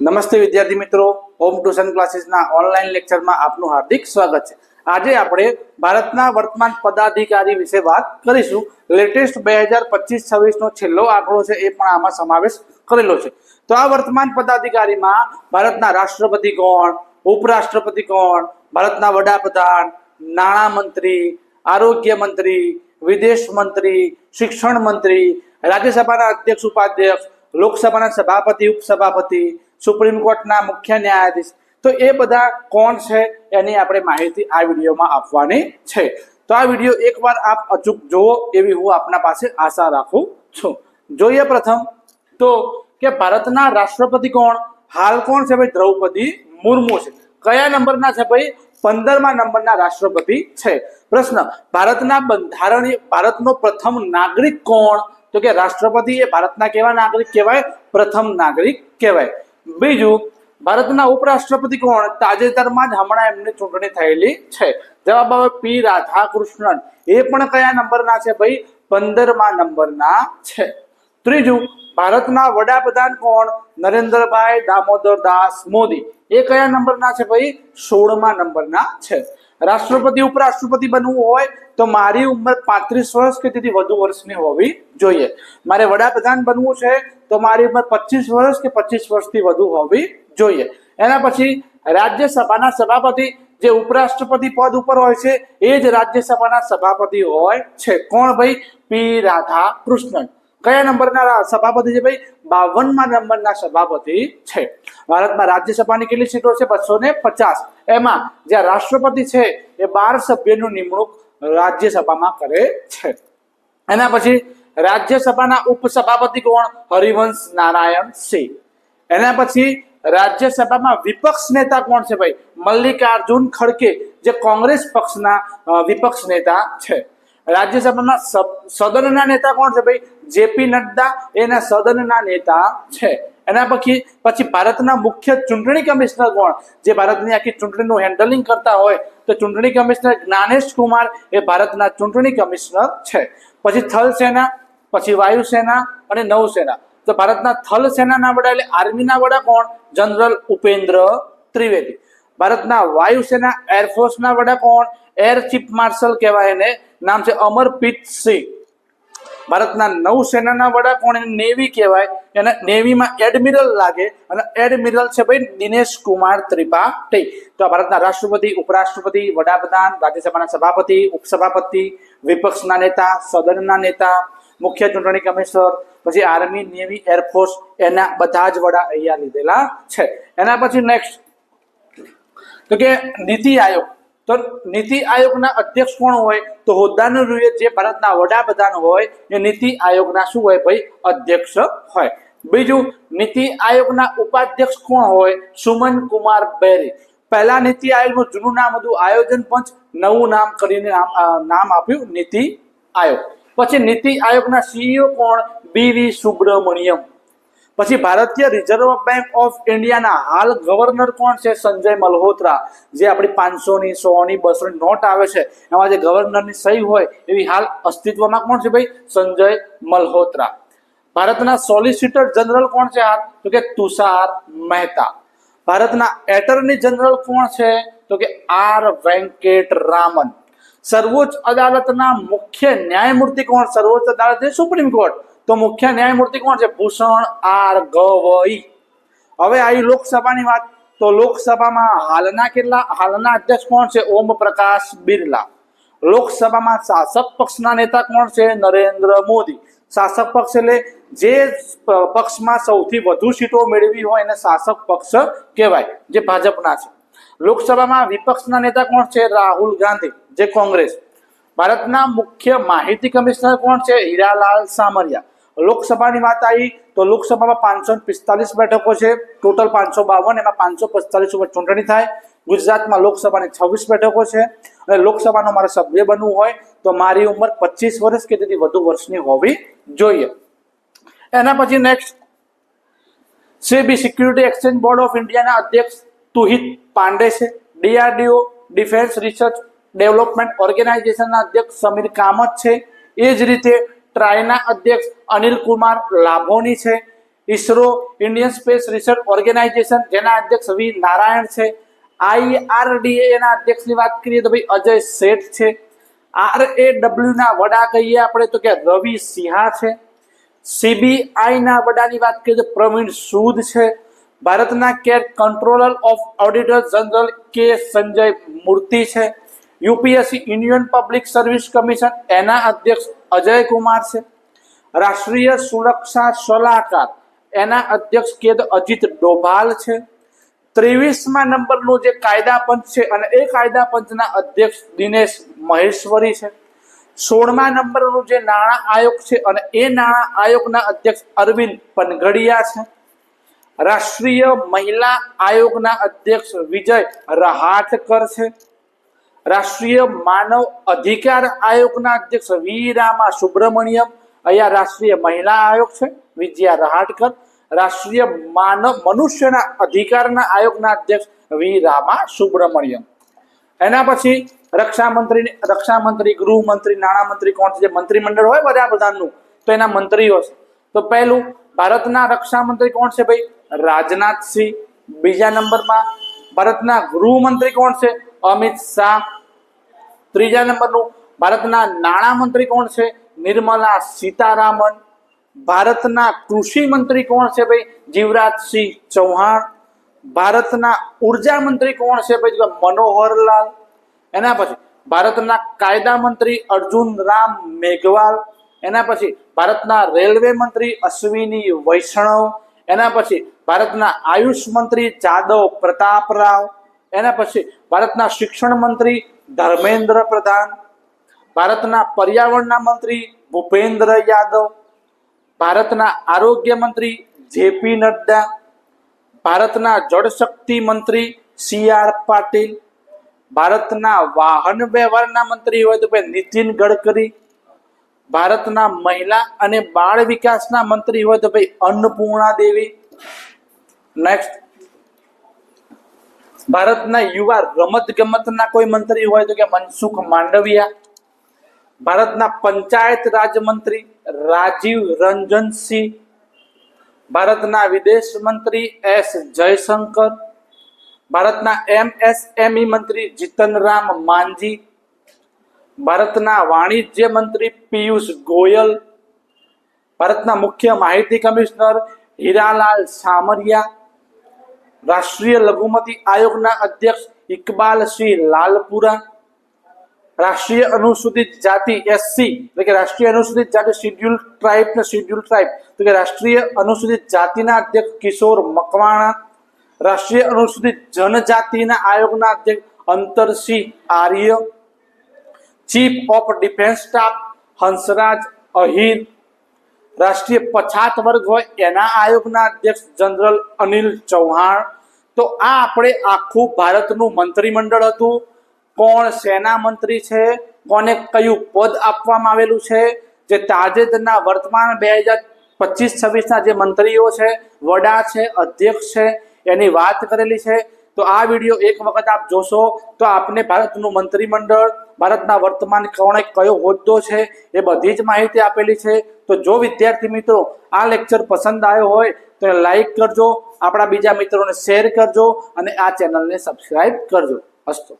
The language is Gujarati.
નમસ્તે વિદ્યાર્થી મિત્રો. હોમ ટ્યુશન ક્લાસીસના ઓનલાઈન લેક્ચરમાં આપનું હાર્દિક સ્વાગત છે. આજે આપણે ભારતના વર્તમાન પદાધિકારી વિશે વાત કરીશું. લેટેસ્ટ બે હજાર પચીસ છવ્વીસનો છેલ્લો આંકડો છે, એ પણ આમાં સમાવેશ કરેલો છે. તો આ વર્તમાન પદાધિકારીમાં ભારતના રાષ્ટ્રપતિ કોણ, ઉપરાષ્ટ્રપતિ કોણ, ભારતના વડાપ્રધાન, નાણામંત્રી, આરોગ્ય મંત્રી, વિદેશ મંત્રી, શિક્ષણ મંત્રી, રાજ્યસભાના અધ્યક્ષ, ઉપાધ્યક્ષ, લોકસભાના સભાપતિ, ઉપસભાપતિ સુપ્રીમ કોર્ટના મુખ્ય ન્યાયાધીશ. તો એ બધા કોણ છે એની આપણે માહિતી આ વિડીયોમાં આપવાની છે. તો આ વીડિયો એકવાર આપ અચૂક જુઓ એવી હું આપના પાસે આશા રાખું છું. જોઈએ પ્રથમ, તો કે ભારતના રાષ્ટ્રપતિ કોણ? હાલ કોણ છે ભાઈ? દ્રૌપદી મુર્મુ છે. કયા નંબરના છે ભાઈ? પંદરમા નંબરના રાષ્ટ્રપતિ છે. પ્રશ્ન, ભારતના બંધારણીય, ભારતનો પ્રથમ નાગરિક કોણ? તો કે રાષ્ટ્રપતિ એ ભારતના કેવા નાગરિક કહેવાય? પ્રથમ નાગરિક કહેવાય. બીજું, ભારતના ઉપરાષ્ટ્રપતિ કોણ? તાજેતરમાં જ હમણાં એમની ચૂંટણી થયેલી છે. જવાબ આવે પી રાધાકૃષ્ણન. એ પણ કયા નંબરના છે ભાઈ? પંદરમા નંબરના છે. ત્રીજું, ભારતના વડાપ્રધાન કોણ? નરેન્દ્રભાઈ દામોદર દાસ મોદી. એ કયા નંબરના છે ભાઈ? સોળમા નંબરના છે. રાષ્ટ્રપતિ, ઉપરાષ્ટ્રપતિ બનવું હોય તો મારી ઉંમર પાંત્રીસ વર્ષ કે તેથી વધુ વર્ષની હોવી જોઈએ. મારે વડાપ્રધાન બનવું છે તો મારી ઉંમર પચીસ વર્ષ કે પચીસ વર્ષથી વધુ હોવી જોઈએ. એના પછી રાજ્યસભાના સભાપતિ જે ઉપરાષ્ટ્રપતિ પદ ઉપર હોય છે, એ જ રાજ્યસભાના સભાપતિ હોય છે. કોણ ભાઈ? પી. રાધા કૃષ્ણન કયા નંબરના સભાપતિ છે ભાઈ? બાવનમાં નંબરના સભાપતિ છે. ભારતમાં રાજ્યસભાની કેટલી સીટો છે? બસો ને પચાસ. એમાં જે રાષ્ટ્રપતિ છે, એ બાર સભ્યનું નિમણૂક રાજ્યસભામાં કરે છે. એના પછી રાજ્યસભાના ઉપસભાપતિ કોણ? હરિવંશ નારાયણ સિંહ. એના પછી રાજ્યસભામાં વિપક્ષ નેતા કોણ છે ભાઈ? મલ્લિકાર્જુન ખડકે, જે કોંગ્રેસ પક્ષના વિપક્ષ નેતા છે. રાજ્યસભામાં સદનના નેતા કોણ છે ભાઈ? જેપી નડ્ડા. એના સદનના નેતા છે. એના પછી પછી ભારતના મુખ્ય ચૂંટણી કમિશનર કોણ? જે ભારતની આખી ચૂંટણીનું હેન્ડલિંગ કરતા હોય, તો ચૂંટણી કમિશનર જ્ઞાનેશ કુમાર એ ભારતના ચૂંટણી કમિશનર છે. પછી થલ સેના, પછી વાયુસેના અને નૌસેના તો ભારતના થલ સેનાના વડા એટલે આર્મીના વડા કોણ? જનરલ ઉપેન્દ્ર ત્રિવેદી. ભારતના વાયુસેના એરફોર્સના વડા કોણ એર ચીફ માર્શલ કહેવાય એને, નામ છે અમરપ્રીત સિંહ. ભારતના નૌસેનાના વડા કોણ એને નેવી કહેવાય, એને નેવીમાં એડમિરલ લાગે, અને એડમિરલ છે ભાઈ દિનેશ કુમાર ત્રિપાઠી. તો ભારતના રાષ્ટ્રપતિ, ઉપરાષ્ટ્રપતિ, વડાપ્રધાન, રાજ્યસભાના સભાપતિ, ઉપસભાપતિ, વિપક્ષના નેતા, સદનના નેતા, મુખ્ય ચૂંટણી કમિશનર, પછી આર્મી નેવી એરફોર્સ એના બધા જ વડા અહીંયા લીધેલા છે. એના પછી નેક્સ્ટ તો કે નીતિ આયોગ. તો નીતિ આયોગના અધ્યક્ષ કોણ હોય? તો હોદ્દાનું રૂએ જે ભારતના વડાપ્રધાન હોય, એ નીતિ આયોગના શું હોય ભાઈ? અધ્યક્ષ હોય. બીજું, નીતિ આયોગના ઉપાધ્યક્ષ કોણ હોય? સુમન કુમાર બેરી. પહેલા નીતિ આયોગનું જૂનું નામ હતું આયોજન પંચ. નવું નામ કરીને નામ આપ્યું નીતિ આયોગ. પછી નીતિ આયોગના સીઈઓ કોણ? B V Subrahmanyam. પછી ભારતીય રિઝર્વ બેંક ઓફ ઇન્ડિયાના હાલ ગવર્નર કોણ છે? સંજય મલ્હોત્રા. જે આપણી પાંચસોની સોની બસોની નોટ આવે છે, એમાં જે ગવર્નરની સહી હોય એવી હાલ અસ્તિત્વમાં કોણ છે ભાઈ? સંજય મલ્હોત્રા. ભારતના સોલિસિટર જનરલ કોણ છે હાલ? તો કે તુષાર મહેતા. ભારતના એટર્ની જનરલ કોણ છે? તો કે આર વેંકેટ રામન. સર્વોચ્ચ અદાલતના મુખ્ય ન્યાયમૂર્તિ કોણ? સર્વોચ્ચ અદાલત સુપ્રીમ કોર્ટ. તો મુખ્ય ન્યાયમૂર્તિ કોણ છે? ભૂષણ આર ગવઈ. હવે આવી લોકસભાની વાત, તો લોકસભામાં હાલના કેટલા, હાલના અધ્યક્ષ કોણ છે? ઓમ પ્રકાશ બિરલા. લોકસભામાં શાસક પક્ષના નેતા કોણ છે? નરેન્દ્ર મોદી. શાસક પક્ષ એટલે જે પક્ષમાં સૌથી વધુ સીટો મેળવી હોય એને શાસક પક્ષ કહેવાય, જે ભાજપના છે. લોકસભામાં વિપક્ષના નેતા કોણ છે? રાહુલ ગાંધી, જે કોંગ્રેસ. ભારતના મુખ્ય માહિતી કમિશનર કોણ છે? હીરાલાલ સામરિયા. લોકસભાની વાત આવી, તો લોકસભામાં પાંચસો પિસ્તાલીસ બેઠકો છે. ટોટલ પાંચસો બાવન, એમાં પાંચસો પિસ્તાલીસ ઉપર ચૂંટણી થાય. ગુજરાતમાં લોકસભાની છવ્વીસ બેઠકો છે. અને લોકસભાનો મારે સભ્ય બનવું હોય, તો મારી ઉંમર પચીસ વર્ષ કે તેથી વધુ વર્ષની હોવી જોઈએ. એના પછી next SEBI security exchange board of ઇન્ડિયાના અધ્યક્ષ તુહિત પાંડે છે. ડીઆરડીઓ ડિફેન્સ રિસર્ચ ડેવલપમેન્ટ ઓર્ગેનાઇઝેશનના અધ્યક્ષ સમીર કામત છે. એ જ રીતે ટ્રાયના અધ્યક્ષ અનિલ કુમાર લાભોની છે. ISRO Indian space research organisation જેના અધ્યક્ષ વી નારાયણ છે. આઈઆરડીએના અધ્યક્ષની વાત કરીએ તો ભાઈ અજય શેઠ છે. આર એ ડબલ્યુના વડા કહીએ આપણે તો કે રવિ સિંહા છે. સીબીઆઈના વડાની વાત કરીએ તો પ્રવીણ સૂદ છે. ભારતના care controller of auditor general K Sanjay Murthy છે. UPSC union public service commission, એના અધ્યક્ષ અજય કુમાર છે. રાષ્ટ્રીય સુરક્ષા સલાહકાર, એના અધ્યક્ષ કેદ અજીત ડોભાલ છે. ત્રેવીસમાં નંબરનું જે કાયદા પંચ છે અને એ કાયદા પંચના અધ્યક્ષ દિનેશ મહેશ્વરી છે. સોળમા નંબરનું જે નાણાં આયોગ છે અને એ નાણાં આયોગના અધ્યક્ષ અરવિંદ પનગડિયા છે. રાષ્ટ્રીય મહિલા આયોગના અધ્યક્ષ વિજય રહાટકર છે. રાષ્ટ્રીય માનવ અધિકાર આયોગના અધ્યક્ષ વી રામા સુબ્રમણ્યમ. અહીંયા રાષ્ટ્રીય મહિલા આયોગ છે વિજયા રહાટકર. રાષ્ટ્રીય માનવ મનુષ્યના અધિકારના આયોગના અધ્યક્ષ વી રામા સુબ્રમણ્યમ. એના પછી રક્ષામંત્રી રક્ષામંત્રી, ગૃહમંત્રી, નાણામંત્રી કોણ છે? જે મંત્રીમંડળ હોય વડાપ્રધાનનું તો એના મંત્રીઓ છે. તો પહેલું ભારતના રક્ષામંત્રી કોણ છે ભાઈ? રાજનાથસિંહ. બીજા નંબરમાં ભારતના ગૃહમંત્રી કોણ છે? અમિત શાહ. ત્રીજા નંબરનું ભારતના નાણામંત્રી કોણ છે? નિર્મલા સીતારામન. ભારતના કૃષિ મંત્રી કોણ છે ભાઈ? જીવરાજસિંહ ચૌહાણ. ભારતના ઊર્જા મંત્રી કોણ છે ભાઈ? મનોહરલાલ. એના પછી ભારતના કાયદા મંત્રી અર્જુન રામ મેઘવાલ. એના પછી ભારતના રેલવે મંત્રી અશ્વિની વૈષ્ણવ. એના પછી ભારતના આયુષ મંત્રી જાદવ પ્રતાપ રાવ એના પછી ભારતના શિક્ષણ મંત્રી ધર્મેન્દ્ર પ્રધાન, ભારતના પર્યાવરણના મંત્રી ભૂપેન્દ્ર યાદવ, ભારતના આરોગ્ય મંત્રી જેપી નડ્ડા, ભારતના જળશક્તિ મંત્રી સી આર પાટીલ, ભારતના વાહન વ્યવહારના મંત્રી હોય તો ભાઈ નીતિન ગડકરી, ભારતના મહિલા અને બાળ વિકાસના મંત્રી હોય તો ભાઈ અન્નપૂર્ણા દેવી. નેક્સ્ટ ભારતના યુવા રમત ગમતના કોઈ મંત્રી હોય તો કે મનસુખ માંડવિયા, ભારતના પંચાયત રાજમંત્રી રાજીવ રંજનસિંહ, ભારતના વિદેશ મંત્રી એસ જયશંકર, ભારતના એમએસએમઈ મંત્રી જીતનરામ માંઝી, ભારતના વાણિજ્ય મંત્રી પિયુષ ગોયલ, ભારતના મુખ્ય માહિતી કમિશનર હીરાલાલ સામરિયા રાષ્ટ્રીય લઘુમતી આયોગના અધ્યક્ષ ઇકબાલ સિંહ લાલપુરા, રાષ્ટ્રીય અનુસૂચિત જાતિ એસસી, એટલે કે રાષ્ટ્રીય અનુસૂચિત જાતિ શિડ્યુલ ટ્રાઇબ ને શિડ્યુલ ટ્રાઇબ, તો કે રાષ્ટ્રીય અનુસૂચિત જાતિના અધ્યક્ષ કિશોર મકવાણા, રાષ્ટ્રીય અનુસૂચિત જનજાતિના આયોગના અધ્યક્ષ Antar Singh Arya, chief of defence staff Hansraj Ahir, રાષ્ટ્રીય પછાત વર્ગ હોય એના આયોગના અધ્યક્ષ જનરલ અનિલ ચૌહાણ તો આ આપણે આખું ભારતનું મંત્રીમંડળ હતું. કોણ સેના મંત્રી છે? કોને કયું પદ આપવામાં આવેલું છે? જે તાજેતરના વર્તમાન બે હજાર પચીસ છવ્વીસના જે મંત્રીઓ છે, વડા છે, અધ્યક્ષ છે, એની વાત કરેલી છે. તો આ વીડિયો એક વખત આપ જોશો તો આપને ભારતનું મંત્રીમંડળ, ભારતના વર્તમાન કોણે કયો હોદ્દો છે એ બધી જ માહિતી આપેલી છે. તો જો વિદ્યાર્થી મિત્રો આ લેક્ચર પસંદ આવ્યો હોય તો લાઈક કરજો, આપણા બીજા મિત્રોને શેર કરજો અને આ ચેનલને સબસ્ક્રાઈબ કરજો. અસ્તુ.